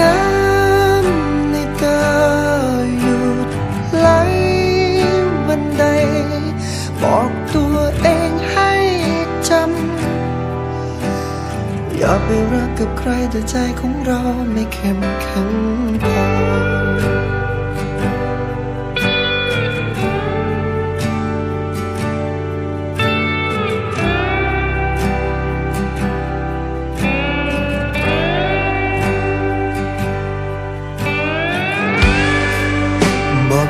น้ำในตาหยุดไหลวันใด บอกตัวเองให้จำ อย่าไปรักกับใครแต่ใจของเราไม่เข้มแข็งพอ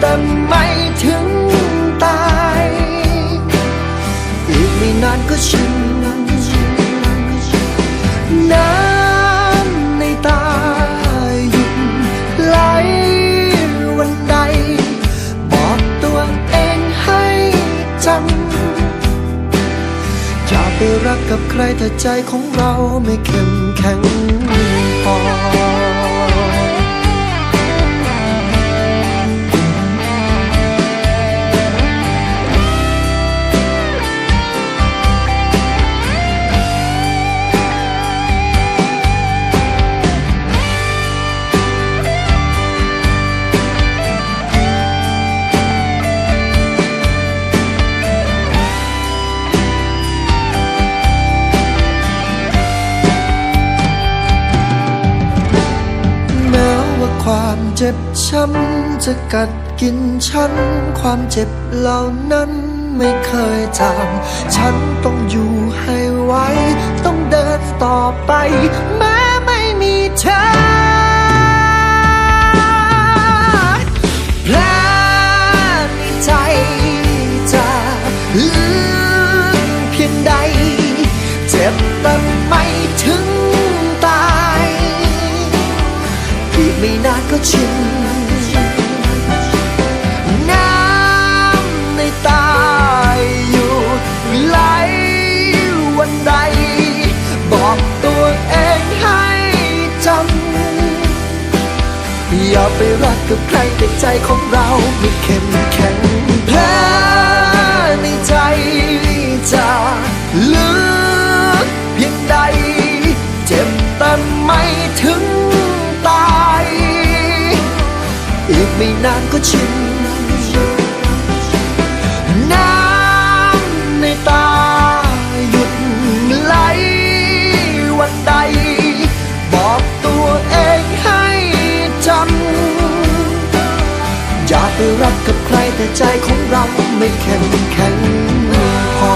แต่ไม่ถึงตายอีกไม่นานก็ชินน้ำในตาหยุดไหลวันใด บอกตัวเองให้จำอย่าไปรักกับใครแต่ใจของเราไม่เข้มแข็งพอ เจ็บช้ำจะกัดกินฉัน ความเจ็บเหล่านั้นไม่เคยจางฉันต้องอยู่ให้ไหวต้องเดินต่อไปแม้ไม่มีเธอแผลในใจจะลึกเพียงใด เจ็บแต่ไม่ถึง ไม่นน้ำในตาหยุดไหลวันใด บอกตัวเองให้จำอย่าไปรักกับใครแต่ใจของเราไม่เข้มแข็งแผลในใจจะ ไม่นานก็ชินน้ำในตาหยุดไหลวันใด บอกตัวเองให้จำอย่าไปรักกับใครแต่ใจของเราไม่เข้มแข็งพอ